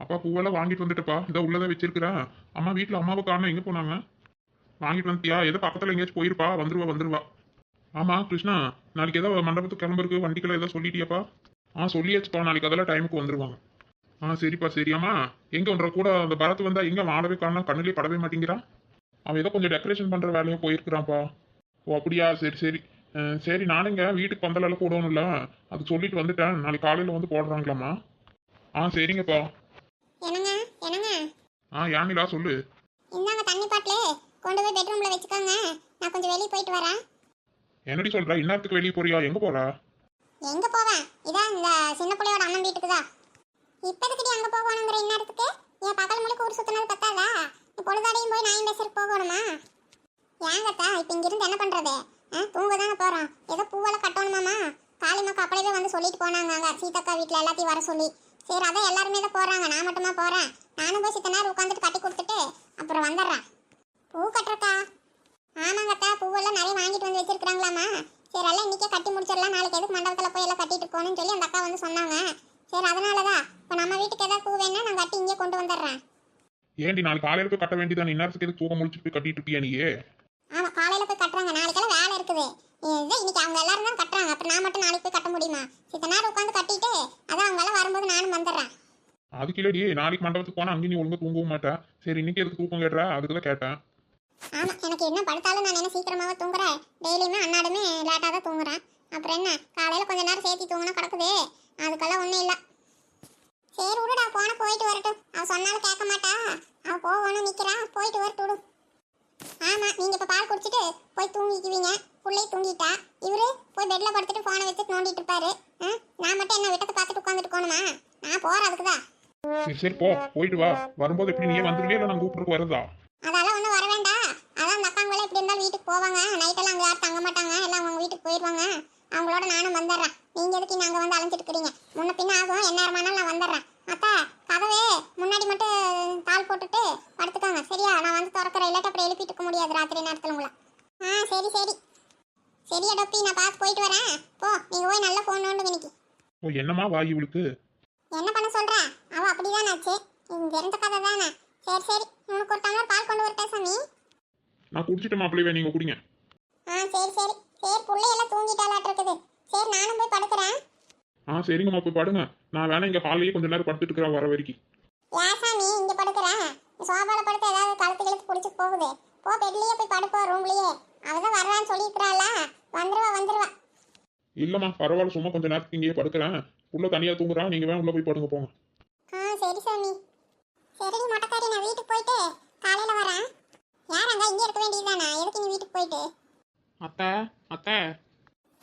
அப்பா பூவெல்லாம் வாங்கிட்டு வந்துட்டுப்பா இதை உள்ளதை வச்சிருக்கிறேன் அம்மா வீட்டில் அம்மாவை காணோம். எங்கே போனாங்க? வாங்கிட்டு வந்துட்டியா? ஏதோ பக்கத்தில் எங்கேயாச்சும் போயிருப்பா. வந்துருவா வந்துருவா. ஆமா கிருஷ்ணா நாளைக்கு ஏதோ மண்டபத்துக்கு கிளம்புறதுக்கு வண்டிக்கெல்லாம் ஏதோ சொல்லிட்டியாப்பா? ஆ சொல்லியாச்சுப்பா. நாளைக்கு அதெல்லாம் டைமுக்கு வந்துருவாங்க. ஆ சரிப்பா சரியாம்மா எங்கே ஒன்றரை கூட அந்த பரத் வந்தா எங்கே வாழவே காணா கண்ணுலேயே படவே மாட்டேங்கிறான் அவன் ஏதோ கொஞ்சம் டெக்கரேஷன் பண்ணுற வேலையாக போயிருக்கிறான்ப்பா. ஓ அப்படியா? சரி சரி. சரி நானுங்க வீட்டுக்கு பந்தலெல்லாம் போடணும்ல. அது சொல்லிட்டு வந்துட்டேன். நாளைக்கு காலையில் வந்து போடுறாங்களாம்மா. ஆ சரிங்கப்பா. என்னங்க? என்னங்க? ஆ யானிலா சொல்லு. இந்தாங்க தண்ணி பாட்டிலு. கொண்டு போய் பெட்ரூம்ல வச்சுக்கோங்க. நான் கொஞ்சம் வெளியே போயிட்டு வரேன். என்னடி சொல்ற? இந்நேரத்துக்கு வெளியே போறியா? எங்க போற? எங்க போவேன்? இதான் இந்த சின்ன பிள்ளையோட அண்ணன் வீட்டுக்கு தான். இப்போதைக்கு அங்க போகணுங்கிற என் பகல் முழுக்க ஊர் சுத்தினது பத்தாதா பொழுதாடையும் போய் நாயும் பேசுறதுக்கு போகணுமா? ஏங்கத்தா இப்போ இங்கிருந்து என்ன பண்ணுறது ஆ தூங்க தானே போகிறோம் ஏதோ பூவெல்லாம் கட்டணுமாம்மா காளிமாக்கு அப்படியே வந்து சொல்லிட்டு போனாங்க அங்க சீதக்கா வீட்டில் எல்லாத்தையும் வர சொல்லி. சரி அதான் எல்லாருமே தான் போகிறாங்க நான் மட்டுமா போகிறேன் நானும் போய் சித்த நேரம் உட்காந்துட்டு கட்டி கொடுத்துட்டு அப்புறம் வந்துடுறேன். பூ கட்டுறக்கா? ஆமாங்கத்தா பூவெல்லாம் நிறைய வாங்கிட்டு வந்து வச்சுருக்குறாங்களாம்மா சரி எல்லாம் இன்றைக்கே கட்டி முடிச்சிடலாம். நாளைக்கு எதுக்கு மண்டபத்தில் போய் எல்லாம் கட்டிட்டு போகணும்னு சொல்லி அந்த அக்கா வந்து சொன்னாங்க. சரி அதனால தான் இப்போ நம்ம வீட்டுக்கு எதாவது பூ வேணா நான் கட்டி இங்கே கொண்டு வந்துடுறேன். ஏண்டி நாளைக்கு காலையில போய் கட்ட வேண்டியதான் இந்நேரத்துக்கு எதுக்கு தூக்கம் முடிச்சுட்டு போய் கட்டிட்டு இருக்கியா நீயே? ஆமாம் காலையில் போய் கட்டுறாங்க நாளைக்கெல்லாம் வேலை இருக்குது. இன்னைக்கு அவங்க எல்லாரும் தான் கட்டுறாங்க. அப்புறம் நான் மட்டும் நாளைக்கு போய் கட்ட முடியுமா? சித்த நேரம் உட்காந்து கட்டிட்டு அதான் அவங்க எல்லாம் வரும்போது நானும் வந்துடுறேன். அதுக்கு இல்லடி நாளைக்கு மண்டபத்துக்கு போனா அங்கேயும் நீ ஒழுங்கா தூங்கவும் மாட்டேன் சரி இன்னைக்கு எதுக்கு தூக்கம் கேட்டுற அதுக்கு தான் கேட்டேன். ஆமாம் எனக்கு என்ன படுத்தாலும் நான் என்ன சீக்கிரமாகவே தூங்குறேன். டெய்லியுமே அன்னாடுமே லேட்டாக தான் தூங்குறேன். அப்புறம் என்ன? காலையில் கொஞ்ச நேரம் சேர்த்தி தூங்கினா கிடக்குது. அதுக்கெல்லாம் ஒன்றும் இல்லை. விடுடா போன போயிட்டு வரட்டும். அவ சொன்னாலும் கேட்க மாட்டா. அவ போகணும் நிற்கிறா போயிட்டு வரட்டு விடு ஆமாம் நீங்கள் இப்போ பால் குடிச்சிட்டு போய் தூங்கிக்குவீங்க. புள்ளையும் தூங்கிட்டா. இவரு போய் பெட்டில் படுத்துட்டு ஃபோனை வச்சுட்டு நோண்டிட்டு இருப்பாரு? நான் மட்டும் என்ன விட்டத்தை பார்த்துட்டு உட்காந்துட்டு போகணுமா? நான் போகிறேன் அதுக்கு தான் சரி சரி போ. போயிட்டு வா. வரும்போது எப்படி நீயே வந்துருவியா? இல்லை நான் கூப்பிட்டுருக்கு வரதா அதெல்லாம் ஒன்றும் வர வேண்டாம் அதான் அந்த அக்காங்கள எப்படி இருந்தாலும் வீட்டுக்கு போவாங்க. நைட்டெல்லாம் அங்கே யாரும் தங்க மாட்டாங்க. எல்லாம் அவங்க வீட்டுக்கு போயிடுவாங்க அவங்களோட நானும் வந்துடுறேன். நீங்கள் எதுக்கு அங்கே வந்து அலைஞ்சிட்டு இருக்கிறீங்க முன்ன பின்ன ஆகும். என்ன நேரமானாலும் நான் வந்துடுறேன். அத்தா கதவே முன்னாடி மட்டும் தாள் போட்டுட்டு படுத்துக்கோங்க. சரியா? நான் வந்து திறக்கிறேன் இல்லாட்ட அப்புறம் எழுப்பிட்டு இருக்க முடியாது ராத்திரி நேரத்தில் உங்களை. ஆ சரி சரி. சரியா டொப்பி நான் பார்த்து போயிட்டு வரேன். போ நீங்கள் போய் நல்லா ஃபோன் நோண்டு இன்னைக்கு ஓ என்னம்மா வா இவளுக்கு என்ன பண்ண சொல்ற? அவ அப்படிதான் ஆச்சு. இங்க இருந்த கதை தானே. சரி சரி. உனக்கு ஒரு டம்ளர் பால் கொண்டு வரட்டா சாமி. நான் குடிச்சிட்டு மாப்பிள்ளையே நீங்க குடிங்க. ஆ சரி சரி. சரி புள்ளை எல்லாம் தூங்கிட்டாலாட்டு இருக்குது சரி நானும் போய் படுக்கிறேன். ஆ சரிங்கம்மா போய் படுங்க. நான் வேணா இங்க ஹாலையே கொஞ்ச நேரம் படுத்துட்டு இருக்கிறேன் வர வரைக்கும். ஏன் சாமி இங்க படுக்கிறேன் சோபால படுத்து ஏதாவது கழுத்து கிழத்து பிடிச்சி போகுது. போ பெட்லயே போய் படுப்போ ரூம்லயே அவதான் வர்றான்னு சொல்லியிருக்கிறாள வந்துருவா வந்துருவா. இல்லம்மா பரவாயில்ல சும்மா கொஞ்ச நேரத்துக்கு இங்கேயே படுக்கிறேன். உள்ள தனியா தூங்குறான் நீங்க வேணா உள்ள போய் படுங்க போங்க. ஆ சரி சாமி. சரிடி மொட்டைக்காரி நான் வீட்டுக்கு போயிட்டு காலையில வரேன். யார் அங்க இங்கே இருக்க வேண்டியதுதானே? எதுக்கு நீ வீட்டுக்கு போயிட்டு? அத்தை அத்தை.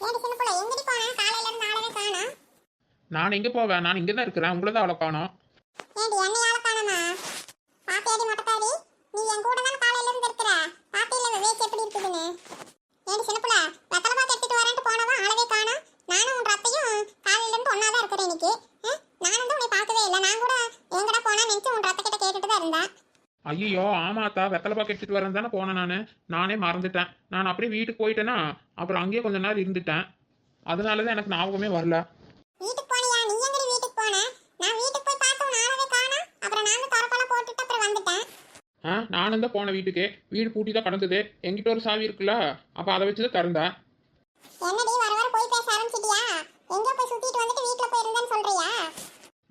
ஏடி சின்ன பிள்ளை எங்கடி போனேன் காலையில இருந்து ஆளவே காணோம் நான் எங்கே போவேன்? நான் இங்கே தான் இருக்கிறேன். உங்களை தான் அவ்வளோ காணோம். ஏண்டி என்னையால காணோமா? பாத்தியாடி மொட்டைக்காரி நீ என் கூட தானே காலையில இருந்து இருக்கிற? பாத்தியில வேச்சு எப்படி இருக்குதுன்னு? ஏண்டி சின்ன பிள்ளை வெத்தலை பாக்கு எடுத்துட்டு வரேன்ட்டு போனவா ஆளவே காணோம். நானும் உன் ரத்தையும் காலையில இருந்து தான் இருக்கிறேன் இன்னைக்கு? நானும் தான் உன்னை பார்க்கவே இல்லை. நான் கூட எங்கடா போனா நினைச்சு உன் ரத்த கிட்ட கேட்டுட்டு தான் இருந்தேன். ஐயோ ஆமாத்தா வெத்தலை பாக்கு எடுத்துட்டு வரேன் தானே போனேன் நான். நானே மறந்துட்டேன். நான் அப்படியே வீட்டுக்கு போயிட்டேன்னா அப்புறம் அங்கேயே கொஞ்ச நேரம் இருந்துட்டேன். அதனால தான் எனக்கு ஞாபகமே வரல. வீட்டுக்கு போனியா நீ எங்கடி வீட்டுக்கு போன நான் வீட்டுக்கு போய் பார்த்து உன் ஆளவே காணோம் அப்புறம் நானும் திறப்பெல்லாம் போட்டுட்டு அப்புறம் வந்துட்டேன் ஆ நானும் தான் போனேன் வீட்டுக்கு. வீடு பூட்டி தான் கிடந்தது. எங்கிட்ட ஒரு சாவி இருக்குல்ல அப்போ அதை வச்சு தான் திறந்தேன்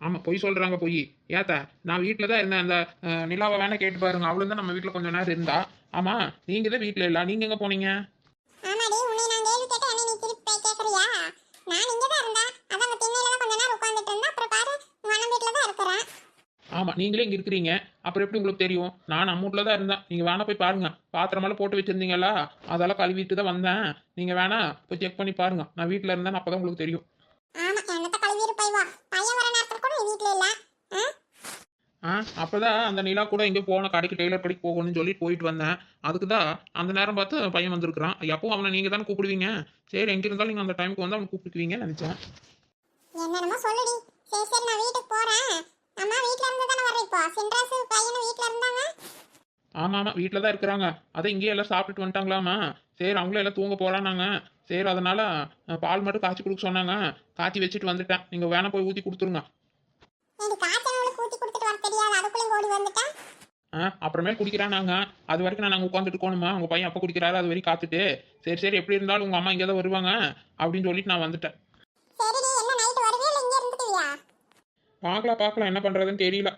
ஆமாம் பொய் சொல்கிறாங்க பொய் ஏத்தா நான் வீட்டில் தான் இருந்தேன். அந்த நிலாவை வேணா கேட்டு பாருங்க. அவளும் தான் நம்ம வீட்டில் கொஞ்ச நேரம் இருந்தா. ஆமாம் நீங்கள் தான் வீட்டில் இல்லை. நீங்கள் எங்கே போனீங்க? ஆமாம் நீங்களே இங்கே இருக்கிறீங்க. அப்புறம் எப்படி உங்களுக்கு தெரியும்? நான் நம்ம வீட்டில் தான் இருந்தேன். நீங்கள் வேணா போய் பாருங்க. பாத்திரமெல்லாம் போட்டு வச்சிருந்தீங்களா? அதெல்லாம் கழுவிட்டு தான் வந்தேன். நீங்கள் வேணா போய் செக் பண்ணி பாருங்க. நான் வீட்டில் இருந்தேன் அப்போ தான் உங்களுக்கு தெரியும். ஆ? ஆ அப்போ தான் அந்த நிலா கூட எங்கே போன கடைக்கு டெய்லர் கடைக்கு போகணும்னு சொல்லி போயிட்டு வந்தேன். அதுக்கு தான் அந்த நேரம் பார்த்து பையன் வந்திருக்கிறான். எப்பவும் அவனை நீங்கள் தானே கூப்பிடுவீங்க? சரி எங்கே இருந்தாலும் நீங்கள் அந்த டைமுக்கு வந்து அவனை கூப்பிட்டுக்குவீங்கன்னு நினச்சேன். என்னென்னமோ சொல்லுடி. சரி சரி நான் வீட்டுக்கு போறேன். அம்மா வீட்ல இருந்து தானே வர இப்போ? சின்ராசு பையனும் வீட்ல இருந்தாங்க. ஆமாம் ஆமாம் வீட்டில் தான் இருக்கிறாங்க. அதை இங்கேயே எல்லாம் சாப்பிட்டுட்டு வந்துட்டாங்களாமா? சரி அவங்களும் எல்லாம் தூங்க போகிறானாங்க சரி அதனால பால் மட்டும் காய்ச்சி கொடுக்க சொன்னாங்க. காய்ச்சி வச்சுட்டு வந்துட்டேன். நீங்கள் வேணா போய் கொடுத்துருங்க. ஊத்தி ஆ அப்புறமேல் குடிக்கிறானாங்க. அது வரைக்கும் நான் அங்கே உட்காந்துட்டு இருக்கணுமா? உங்கள் பையன் அப்போ குடிக்கிறாரு அது வரைக்கும் காத்துட்டு. சரி சரி எப்படி இருந்தாலும் உங்கள் அம்மா இங்கே தான் வருவாங்க அப்படின்னு சொல்லிட்டு நான் வந்துட்டேன். பார்க்கலாம் பார்க்கலாம் என்ன பண்ணுறதுன்னு தெரியல.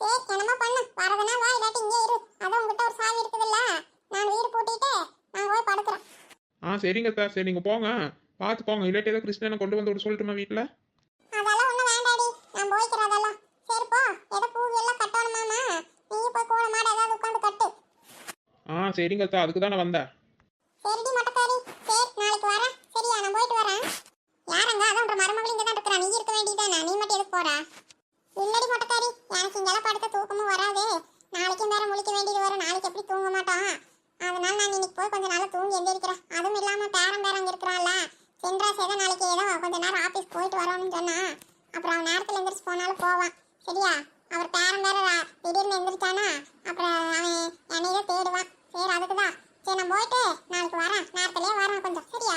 சரி என்னமோ பண்ணு. வரதுனா வா இல்லாட்டி இங்கே இரு. அதான் உங்ககிட்ட ஒரு சாவி இருக்குதுல்ல? நான் வீடு பூட்டிட்டு நான் போய் படுக்கிறேன். ஆ சரிங்க சார் சரி நீங்கள் போங்க. பார்த்து போங்க. இல்லாட்டி ஏதோ கிருஷ்ணனை கொண்டு வந்து விட சொல்லட்டுமா வீட்டில் அதெல்லாம் ஒன்றும் வேண்டாடி. நான் போய்க்கிறேன் அதெல்லாம். சரி போ. ஏதோ பூ எல்லாம் கட்டணுமாமா நீ போய் கூட மாட ஏதாவது உட்காந்து கட்டு. ஆ சரிங்க சார் அதுக்கு தான் நான் வந்தேன் சரிடி மொட்டைக்காரி சரி நாளைக்கு வரேன் சரியா நான் போயிட்டு வரேன் யாரங்க அதான் உன்ற மருமகள் இங்கே தான் இருக்கிறா நீ இருக்க வேண்டியதானே நீ மட்டும் எதுக்கு போறா? இல்லடி மொட்டைக்காரி எனக்கு இங்கெல்லாம் படுத்த தூக்கமும் வராதே நாளைக்கும் வேற முழிக்க வேண்டியது வரும் நாளைக்கு எப்படி தூங்க மாட்டோம் அதனால நான் இன்னைக்கு போய் கொஞ்ச நாள் தூங்கி எந்திரிக்கிறேன் அதுவும் இல்லாம பேரன் பேரன் இருக்கிறான்ல சென்ட்ராஸ் ஏதோ நாளைக்கு ஏதோ கொஞ்ச நேரம் ஆபீஸ் போயிட்டு வரணும்னு சொன்னா அப்புறம் அவன் நேரத்தில் எந்திரிச்சு போனாலும் போவான் சரியா அவர் பேரன் வேற ரா- திடீர்னு எந்திரிச்சானா அப்புறம் அவன் என்னையே தேடுவான் சரி அதுக்கு தான் சரி நான் போயிட்டு நாளைக்கு வரேன் நேரத்திலே வரேன் கொஞ்சம் சரியா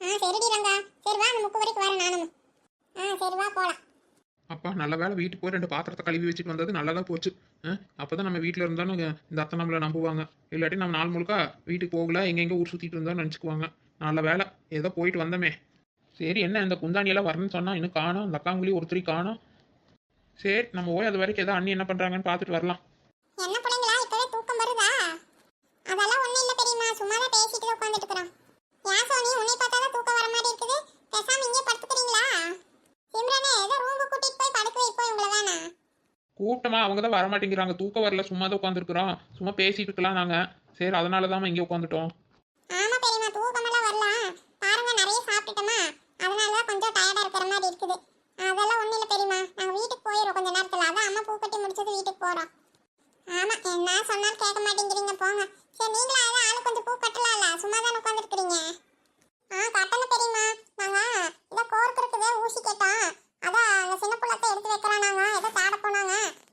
ஆ சரிடி ரங்கா சரி வா அந்த முக்கு வரைக்கும் வரேன் நானும் ஆ சரி வா போகலாம் அப்பா வீட்டுக்கு போய் ரெண்டு பாத்திரத்தை கழுவி வச்சுட்டு வந்தது நல்லதா போச்சு. அப்போ தான் நம்ம வீட்டில் இருந்தாலும் இந்த அத்தை நம்மளை நம்புவாங்க. இல்லாட்டி நம்ம நாள் முழுக்க வீட்டுக்கு போகல எங்கெங்கே ஊர் சுற்றிட்டு இருந்தாலும் நினச்சிக்குவாங்க. நல்ல வேலை. ஏதோ போயிட்டு வந்தோமே. சரி என்ன இந்த குந்தாணியெல்லாம் வரணும்னு சொன்னால் இன்னும் காணும். இந்த அக்காங்குழி ஒருத்தரையும் காணும். சரி நம்ம போய் அது வரைக்கும் ஏதோ அண்ணி என்ன பண்ணுறாங்கன்னு பார்த்துட்டு வரலாம் என்ன பிள்ளைங்களா இப்பவே தூக்கம் வருதா அதெல்லாம் ஒண்ணும் இல்ல பெரியம்மா சும்மா தான் பேசிட்டு தான் உட்கார்ந்துட்டு இருக்கிறோம் ஏன் சோனி உன்னை பார்த்தா தான் தூக்கம் வர மாதிரி இருக்குது பேசாம இங்கே படுத்துக்கிறீங்களா சிம்ரனே ஏதோ ரூமுக்கு கூட்டிட்டு போய் படுக்க வைப்போம் உங்களை வேணா கூட்டமாக அவங்க தான் வரமாட்டேங்கிறாங்க தூக்கம் வரல. சும்மா தான் உட்காந்துருக்குறோம் சும்மா பேசிட்டு இருக்கலாம் நாங்கள் சரி அதனால தான் இங்கே உட்காந்துட்டோம் ஆமா பெரியம்மா தூக்கமெல்லாம் வரல. பாருங்க நிறைய சாப்பிட்டுட்டோமா. அதனால தான் கொஞ்சம் டயர்டா இருக்கிற மாதிரி இருக்குது. அதெல்லாம் ஒண்ணும் இல்ல பெரியம்மா. நாங்க வீட்டுக்கு போயிடுறோம் கொஞ்ச நேரத்துல. அதான் அம்மா பூ கட்டி முடிச்சது வீட்டுக்கு போறோம். ஆமா என்ன சொன்னாலும் கேட்க மாட்டேங்கிறீங்க போங்க. சரி நீங்களா அதான் ஆளு கொஞ்சம் பூ கட்டலாம்ல. சும்மா தானே உட்காந்துருக்கிறீங்க ஆ கட்டணும் பெரியம்மா நாங்க இதை கோர்க்கு இருக்குது ஊசி கேட்டோம் அதான் அந்த சின்ன புள்ளத்தை எடுத்து வைக்கிறோம் நாங்க ஏதோ தேட போனாங்க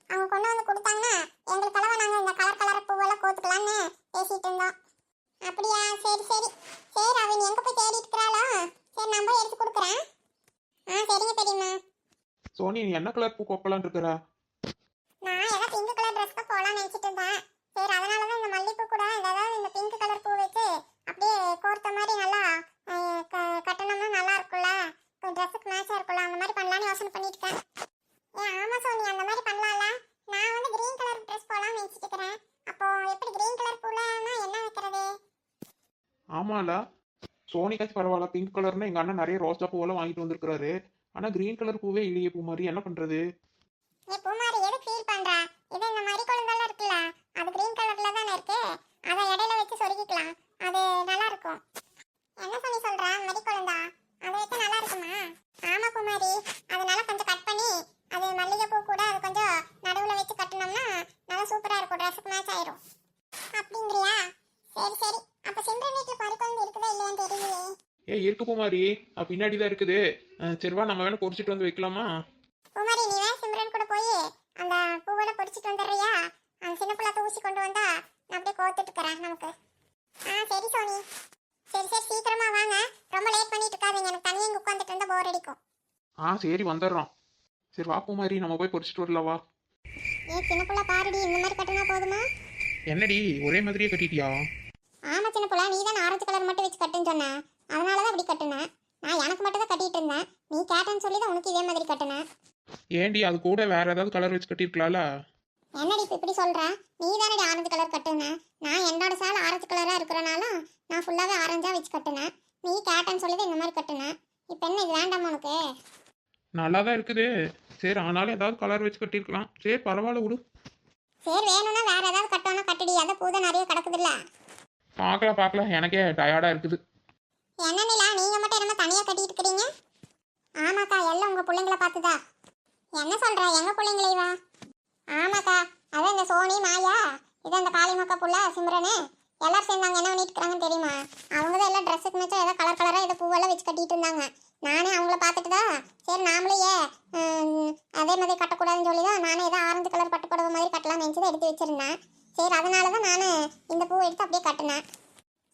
அவங்க கொண்டு வந்து கொடுத்தாங்கன்னா எங்களுக்கெல்லாம் நாங்க இந்த கலர் கலர் பூவெல்லாம் கோத்துக்கலாம்னு பேசிட்டு இருந்தோம் அப்படியா சரி சரி சரி அவன் எங்க போய் தேடி இருக்கிறாளோ சரி நான் போய் எடுத்து கொடுக்குறேன் ஆ சரிங்க பெரியம்மா சோனி நீ என்ன கலர் பூ கொப்பலான் இருக்கிற நான் ஏதோ பிங்க் கலர் ட்ரெஸ் தான் போகலாம்னு நினச்சிட்டு இருந்தேன். சரி அதனால தான் இந்த மல்லிகைப்பூ கூட ஏதாவது இந்த பிங்க் கலர் பூ வச்சு அப்படியே கோர்த்த மாதிரி நல்லா கட்டணும்னா நல்லா இருக்கும்ல. ட்ரெஸ்ஸுக்கு மேட்சாக இருக்கும்ல அந்த மாதிரி பண்ணலாம்னு யோசனை பண்ணிட்டு இருக்கேன் ஏ ஆமா சோனி அந்த மாதிரி பண்ணலாம்ல. நான் வந்து கிரீன் கலர் ட்ரெஸ் போகலாம்னு நினச்சிட்டு இருக்கிறேன் அப்போ எப்படி கிரீன் கலர் பூலனா என்ன வைக்கிறது? ஆமால சோனிக்காச்சும் பரவாயில்ல பிங்க் கலர்னு எங்கள் அண்ணன் நிறைய ரோஜா பூவெல்லாம் வாங்கிட்டு வந்திருக்கிறாரு. ஆனால் க்ரீன் கலர் பூவே இல்லையே பூ மாதிரி என்ன பண்ணுறது நீ பூமாரி எது ஃபீல் பண்ற? இது இந்த மரி குழந்தெல்லாம் இருக்குல்ல. அது கிரீன் கலர்ல தானே இருக்கு. அதை இடையில வச்சு சொருகிக்கலாம். அது நல்லா இருக்கும். என்ன சொல்லி சொல்ற? மரி குழந்தா? அதை வச்சா நல்லா இருக்குமா? ஆமா குமாரி அதனால கொஞ்சம் கட் பண்ணி அது மல்லிகை பூ கூட அது கொஞ்சம் நடுவுல வச்சு கட்டினோம்னா நல்லா சூப்பரா இருக்கும். ட்ரெஸ்ஸுக்கு மேட்ச் ஆயிரும். அப்படிங்கிறியா? சரி சரி. அப்ப சிம்ரன் வீட்டுல மரி குழந்தை இருக்குதா இல்லையான்னு தெரியலையே. ஏ இருக்கு பூ மாதிரி பின்னாடி தான் இருக்குது. சரிவா நம்ம வேணா பொறிச்சிட்டு வந்து வைக்கலாமா? குமாரி நீ வேற சிம்ரன் கூட போய் அந்த பூவெல்லாம் பொடிச்சிட்டு வந்துடுறியா? அந்த சின்ன பிள்ளை ஊசி கொண்டு வந்தா நான் அப்படியே கோத்துட்டு இருக்கிறேன் நமக்கு. ஆ சரி சோனி. சரி சரி சீக்கிரமா வாங்க. ரொம்ப லேட் பண்ணிட்டு இருக்காதீங்க. எனக்கு தனியாக இங்கே உட்காந்துட்டு இருந்தா போர் அடிக்கும். ஆ சரி வந்துடுறோம். சரி வா பூ மாதிரி நம்ம போய் பொறிச்சிட்டு வரல வா. ஏ சின்ன பிள்ளை பாருடி இந்த மாதிரி கட்டினா போதுமா? என்னடி ஒரே மாதிரியே கட்டிட்டியா? ஆமா சின்ன பிள்ளை நீ தான் ஆரஞ்சு கலர் மட்டும் வச்சு கட்டுன்னு சொன்ன. அதனால தான் அப்படி கட்டுனேன் நான் எனக்கு மட்டும் தான் கட்டிட்டு இருந்தேன். நீ கேட்டேன்னு சொல்லி தான் உனக்கு இதே மாதிரி கட்டினேன் ஏண்டி அது கூட வேற ஏதாவது கலர் வச்சு கட்டியிருக்கலாம்ல? என்னடி இப்போ இப்படி சொல்ற? நீ தானடி ஆரஞ்சு கலர் கட்டுன. நான் என்னோட சேலை ஆரஞ்சு கலரா இருக்கிறனால நான் ஃபுல்லாவே ஆரஞ்சா வச்சு கட்டுனேன் நீ கேட்டேன்னு சொல்லி இந்த மாதிரி கட்டுனேன் இப்போ என்ன இது வேண்டாமா உனக்கு? நல்லா தான் இருக்குது. சரி ஆனாலும் ஏதாவது கலர் வச்சு கட்டியிருக்கலாம். சரி பரவாயில்ல விடு. சரி வேணும்னா வேற ஏதாவது கட்டணும்னா கட்டுடி. அதை பூதை நிறைய கிடக்குதுல்ல. பார்க்கலாம் பார்க்கலாம். எனக்கே டயர்டாக இருக்குது. என்ன நிலா நீங்க மட்டும் என்ன தனியா கட்டிட்டு இருக்கிறீங்க? ஆமாக்கா எல்லாம் உங்க பிள்ளைங்கள பார்த்துதா. என்ன சொல்ற? எங்க பிள்ளைங்களே வா ஆமாக்கா அதான் இந்த சோனி மாயா இது அந்த காளிமக்கா புள்ள சிம்ரனு. எல்லாரும் சேர்ந்தாங்க என்ன பண்ணிட்டு இருக்காங்கன்னு தெரியுமா? அவங்க தான் எல்லாம் ட்ரெஸ்ஸுக்கு மேட்சா ஏதோ கலர் கலராக ஏதோ பூவெல்லாம் வச்சு கட்டிட்டு இருந்தாங்க. நானே அவங்கள பார்த்துட்டு தான் சரி நாமளே அதே மாதிரி கட்டக்கூடாதுன்னு சொல்லி தான் நானே ஏதோ ஆரஞ்சு கலர் பட்டு புடவை மாதிரி கட்டலாம்னு நினச்சி எடுத்து வச்சிருந்தேன். சரி அதனால தான் நான் இந்த பூவை எடுத்து அப்படியே கட்டினேன்.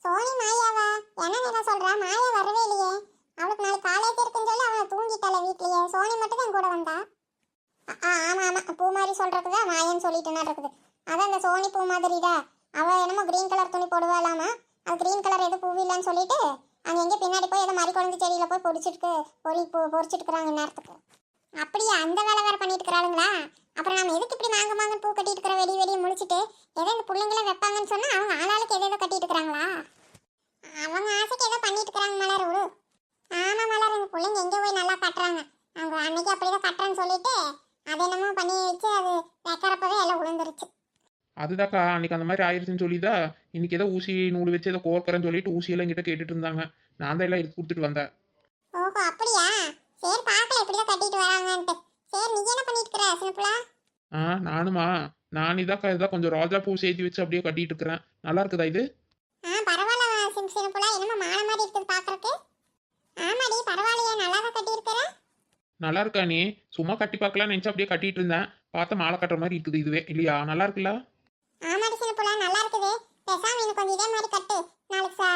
சோனி மாயாவா என்ன நீ சொல்ற? மாயா வரவே இல்லையே. அவளுக்கு நாளைக்கு காலேஜ் இருக்குன்னு சொல்லி அவளை தூங்கிட்டாள வீட்லயே. சோனி மட்டும் தான் கூட வந்தா? ஆ ஆமா ஆமா. பூ மாதிரி சொல்றதுக்கு தான் மாயன்னு சொல்லிட்டு இருக்குது. அதான் இந்த சோனி பூ மாதிரி தான். அவ என்னமோ கிரீன் கலர் துணி போடுவாளாமா? அது கிரீன் கலர் எதுவும் பூ இல்லைன்னு சொல்லிட்டு அங்கே எங்கே பின்னாடி போய் ஏதோ மாதிரி குழந்தை செடியில் போய் பொடிச்சிட்டு பொறி பொ பொறிச்சிட்டு இருக்கிறாங்க நேரத்துக்கு அப்படியா? அந்த வேலை வேறு பண்ணிட்டு இருக்கிறாளுங்களா? அப்புறம் நம்ம எதுக்கு இப்படி மாங்க மாங்க பூ கட்டிட்டு இருக்கிற வெடி வெடியை முடிச்சுட்டு எதோ இந்த பிள்ளைங்கள வைப்பாங்கன்னு சொன்னா அவங்க ஆளாளுக்கு எதோ கட்டிட்டு இருக்கிறாங்களா? அவங்க ஆசைக்கு ஏதோ பண்ணிட்டு இருக்கிறாங்க மலர் விடு ஆமா மலர் இந்த பிள்ளைங்க எங்க போய் நல்லா கட்டுறாங்க? அவங்க அன்னைக்கு அப்படிதான் கட்டுறேன்னு சொல்லிட்டு அது என்னமோ பண்ணி வச்சு அது வைக்கிறப்பவே எல்லாம் விழுந்துருச்சு அதுதாக்கா அன்னைக்கு அந்த மாதிரி ஆயிடுச்சுன்னு சொல்லிதான் இன்னைக்கு ஏதோ ஊசி நூல் வச்சு ஏதோ கோர்க்கறேன்னு சொல்லிட்டு ஊசியெல்லாம் கிட்ட கேட்டுட்டு இருந்தாங்க. நான் தான் எல்லாம் எடுத்து கொடுத்துட்டு வந்தேன் ஓஹோ அப்படியா சரி பார்க்கல எப்படிதான் கட்டிட்டு வராங்கன்ட்டு சரி நீ என்ன இருக்கிற ஆ நானுமா நான் இதாக்கா இதான் கொஞ்சம் ரோஜா பூ சேர்த்து வச்சு அப்படியே கட்டிட்டு இருக்கிறேன் நல்லா இருக்குதா இது? ஆ பரவாயில்ல சின்ன சின்னப்புலா என்னமோ மாலை மாதிரி இருக்குது ஆமாடி பரவாயில்லையே. நல்லா தான் கட்டியிருக்கிற? நல்லா இருக்கா நீ? சும்மா கட்டி பார்க்கலாம் நினச்சி அப்படியே கட்டிட்டு இருந்தேன். பார்த்தா மாலை கட்டுற மாதிரி இருக்குது இதுவே. இல்லையா? நல்லா இருக்குல்ல? ஆமாடி சின்ன புள்ள நல்லா இருக்குது பேசாம எனக்கு கொஞ்சம் இதே மாதிரி கட்டு நாளைக்கு சா-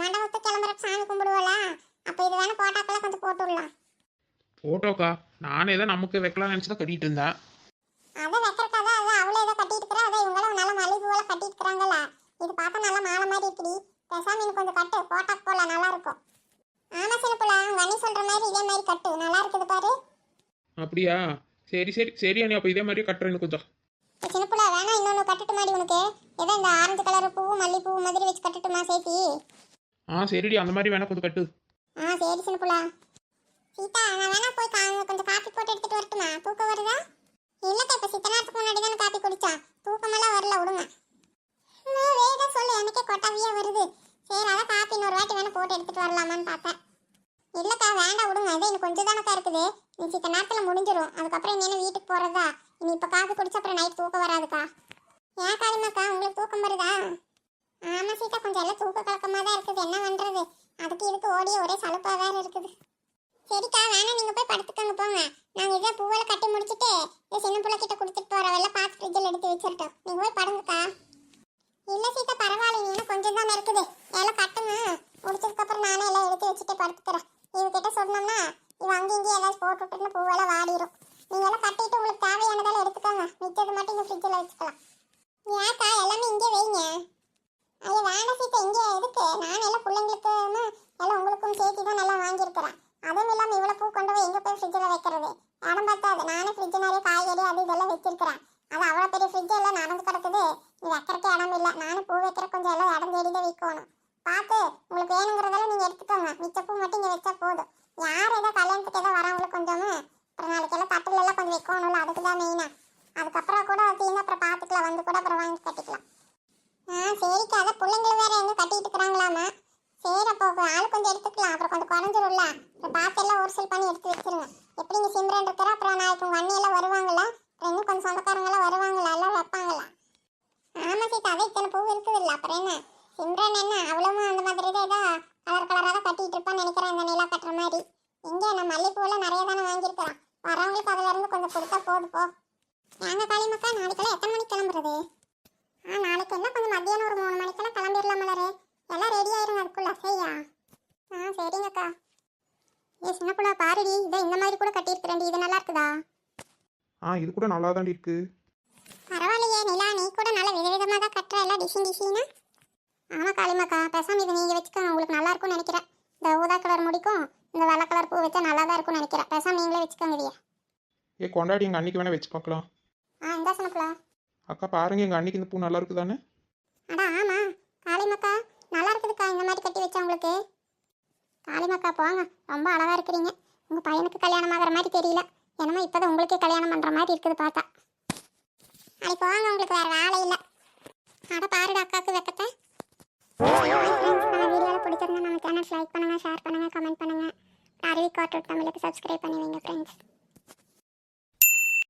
மண்டபத்துக்கு கிளம்புற சாமி கும்பிடுவோல அப்போ இது வேணா போட்டாக்கெல்லாம் கொஞ்சம் போட்டு விடலாம் போட்டோக்கா. நானே தான் நமக்கு வைக்கலாம் நினச்சி தான் கட்டிட்டு இருந்தேன். அதை வைக்கிறக்காக அதான் அவளே ஏதோ கட்டிட்டு இருக்கிறா அதான் இவங்களும் நல்ல மல்லிகை பூவெல்லாம் கட்டிட்டு இது பார்த்தா நல்லா மாலை மாதிரி இருக்குடி. பேசாம எனக்கு கொஞ்சம் கட்டு போடலாம் நல்லா இருக்கும். ஆமா உங்க அண்ணி சொல்ற மாதிரி இதே மாதிரி கட்டு. நல்லா இருக்குது பாரு. அப்படியா? சரி சரி சரி அண்ணி. அப்போ இதே மாதிரி கட்டுறேன்னு கொஞ்சம். இந்த சின்ன புள்ள வேணா இன்னொன்று கட்டுட்டு மாதிரி உனக்கு? ஏதோ இந்த ஆரஞ்சு கலர் பூ மல்லிகைப்பூ மாதிரி வச்சு கட்டுட்டுமா சேர்த்தி ஆ சரிடி. அந்த மாதிரி வேணா கொஞ்சம் கட்டு. ஆ சரி சின்னப்புலா சீதா நான் வேணா போய் கா கொஞ்சம் காப்பி போட்டு எடுத்துட்டு வரட்டுமா? தூக்கம் வருதா? இல்லக்கா இப்ப சித்த நேரத்துக்கு முன்னாடி தானே காப்பி குடிச்சா. தூக்கமெல்லாம் வரல விடுங்க. நான் வேக சொல்லு எனக்கே கொட்டாவியே வருது. சரி அதான் காப்பி இன்னொரு வாட்டி வேணா போட்டு எடுத்துட்டு வரலாமான்னு பார்த்தேன். இல்லக்கா வேண்டாம் விடுங்க. அது இன்னும் கொஞ்சம் தானக்கா இருக்குது. நீ சித்த நேரத்தில் முடிஞ்சிடும் அதுக்கப்புறம் நீ என்ன வீட்டுக்கு போகிறதா இனி இப்போ காப்பி குடிச்சா அப்புறம் நைட் தூக்கம் வராதுக்கா. ஏன் காலிமாக்கா உங்களுக்கு தூக்கம் வருதா? ஆமாம் சீதா கொஞ்சம் எல்லாம் தூக்க கலக்கமாக தான் இருக்குது. என்ன பண்ணுறது அதுக்கு இதுக்கு ஓடிய ஒரே சலுப்பாக வேறு இருக்குது. சரிக்கா வேணா நீங்க போய் படுத்துக்கங்க போங்க. நாங்க இதே பூவெல்லாம் கட்டி முடிச்சிட்டு இந்த சின்ன புள்ள கிட்ட கொடுத்துட்டு போறவெல்லாம் பார்த்து ஃப்ரிட்ஜில் எடுத்து வச்சிருட்டோம். நீங்க போய் படுங்கக்கா. இல்ல சீதா பரவாயில்ல இன்னும் கொஞ்சம் தான் இருக்குது. எல்லாம் கட்டுங்க. முடிச்சதுக்கு அப்புறம் நானே எல்லாம் எடுத்து வச்சுட்டு படுத்துக்கிறேன். இவகிட்ட சொன்னோம்னா இவன் அங்கே இங்கே ஏதாச்சும் போட்டு விட்டுன்னு பூவெல்லாம் வாடிடும் நீங்க எல்லாம் கட்டிட்டு உங்களுக்கு தேவையானதெல்லாம் எடுத்துக்கோங்க. மிச்சது மட்டும் இங்க ஃப்ரிட்ஜில் வச்சுக்கலாம். ஏக்கா எல்லாமே இங்கே வைங்க. ஐயா வேண்டாம் சீதா இங்கே எதுக்கு? நான் எல்லாம் பிள்ளைங்களுக்கு எல்லாம் உங்களுக்கும் சேர்த்து தான் நல்லா வாங்கியிருக்கிறேன் அதுவும் இல்லாமல் இவ்வளோ பூ கொண்டு போய் எங்கே போய் ஃப்ரிட்ஜில் வைக்கிறது இடம் பார்த்தாது நானே ஃப்ரிட்ஜ் நிறைய காய்கறி அது இதெல்லாம் வச்சிருக்கிறேன் அது அவ்வளோ பெரிய ஃப்ரிட்ஜ் எல்லாம் நடந்து கிடக்குது நீ வைக்கிறதுக்கு இடம் இல்லை நானும் பூ வைக்கிற கொஞ்சம் எல்லாம் இடம் தேடி தான் வைக்கணும் பார்த்து உங்களுக்கு வேணுங்கிறதெல்லாம் நீங்கள் எடுத்துக்கோங்க மிச்ச பூ மட்டும் இங்கே வச்சா போதும் யார் ஏதோ கல்யாணத்துக்கு ஏதோ வரவங்களுக்கு கொஞ்சம் அப்புறம் நாளைக்கு எல்லாம் தட்டுல எல்லாம் கொஞ்சம் வைக்கணும்ல அதுக்கு தான் மெயினாக அதுக்கப்புறம் கூட தீங்க அப்புறம் பார்த்துக்கலாம் வந்து கூட அப்புறம் வாங்கி கட்டிக்கலாம் ஆ சரிக்கா அதான் பிள்ளைங்களை வேற எங்க கட்டிட்டு இருக்கிறாங்களாமா சரி அப்போ ஆளு கொஞ்சம் எடுத்துக்கலாம். அப்புறம் கொஞ்சம் குறைஞ்சிரும்ல. அப்புறம் பார்த்து எல்லாம் ஒரு சில் பண்ணி எடுத்து வச்சிருங்க. எப்படி நீ சிம்ரன் இருக்கிற அப்புறம் நாளைக்கு உங்கள் அண்ணி எல்லாம் அப்புறம் இன்னும் கொஞ்சம் சொந்தக்காரங்களாம் வருவாங்களா எல்லாம் வைப்பாங்கல்ல? ஆமாம் சீதா அதை இத்தனை பூ இருக்குது இல்லை. அப்புறம் என்ன? சிம்ரன் என்ன? அவ்வளவும் அந்த மாதிரி தான் ஏதோ கலர் கலராக தான் கட்டிட்டு இருப்பான்னு நினைக்கிறேன் இந்த நிலா கட்டுற மாதிரி. எங்க நான் மல்லிகைப்பூலாம் நிறைய தானே வாங்கியிருக்கிறேன். வரவங்களுக்கு அதுல இருந்து கொஞ்சம் கொடுத்தா போதும் போ. நாங்கள் காளிமக்கா நாளைக்கெல்லாம் எத்தனை மணிக்கு கிளம்புறது? ஆ நாளைக்கு என்ன? கொஞ்சம் மத்தியானம் ஒரு மூணு மணிக்கெல்லாம் கிளம்பிடலாம் மலரு எல்லாம் ரெடி ஆயிருங்க அதுக்குள்ள சரியா ஆ சரிங்கக்கா ஏ சின்ன புள்ள பாருடி இதை இந்த மாதிரி கூட கட்டியிருக்கிறேன்டி இது நல்லா இருக்குதா ஆ இது கூட நல்லா தான் இருக்கு. பரவாயில்லையே நிலா நீ கூட நல்ல விதவிதமாக தான் கட்டுற எல்லாம் டிசைன் டிசைனா? ஆமா காளிமாக்கா பேசாம இதை நீங்க வச்சுக்கோங்க உங்களுக்கு நல்லா இருக்கும்னு நினைக்கிறேன். இந்த ஊதா கலர் முடிக்கும் இந்த வெள்ளை கலர் பூ வச்சா நல்லா தான் இருக்கும்னு நினைக்கிறேன். பேசாம நீங்களே வச்சுக்கோங்க இதைய. ஏ கொண்டாடி எங்கள் அன்னைக்கு வேணா வச்சு பார்க்கலாம். ஆ இந்த சின்ன புள்ள அக்கா பாருங்க எங்கள் அன்னைக்கு இந்த பூ நல்லா இருக்குதானே அடா ஆமா காளிமக்கா நல்லா இருக்குதுக்கா இந்த மாதிரி கட்டி வச்சா உங்களுக்கு. காளிமக்கா போங்க ரொம்ப அழகா இருக்கிறீங்க. உங்க பையனுக்கு கல்யாணம் ஆகிற மாதிரி தெரியல. என்னமோ இப்பதான் உங்களுக்கே கல்யாணம் பண்ணுற மாதிரி இருக்குது பார்த்தா. அது போங்க உங்களுக்கு வேறு வேலை இல்லை. அட பாருடா அக்காவுக்கு வெக்கத்தை. வீடியோவில் பிடிச்சிருந்தா நம்ம சேனல் லைக் பண்ணுங்கள் ஷேர் பண்ணுங்கள் கமெண்ட் பண்ணுங்கள் அருவி காட்டு தமிழுக்கு சப்ஸ்கிரைப் பண்ணி வைங்க ஃப்ரெண்ட்ஸ்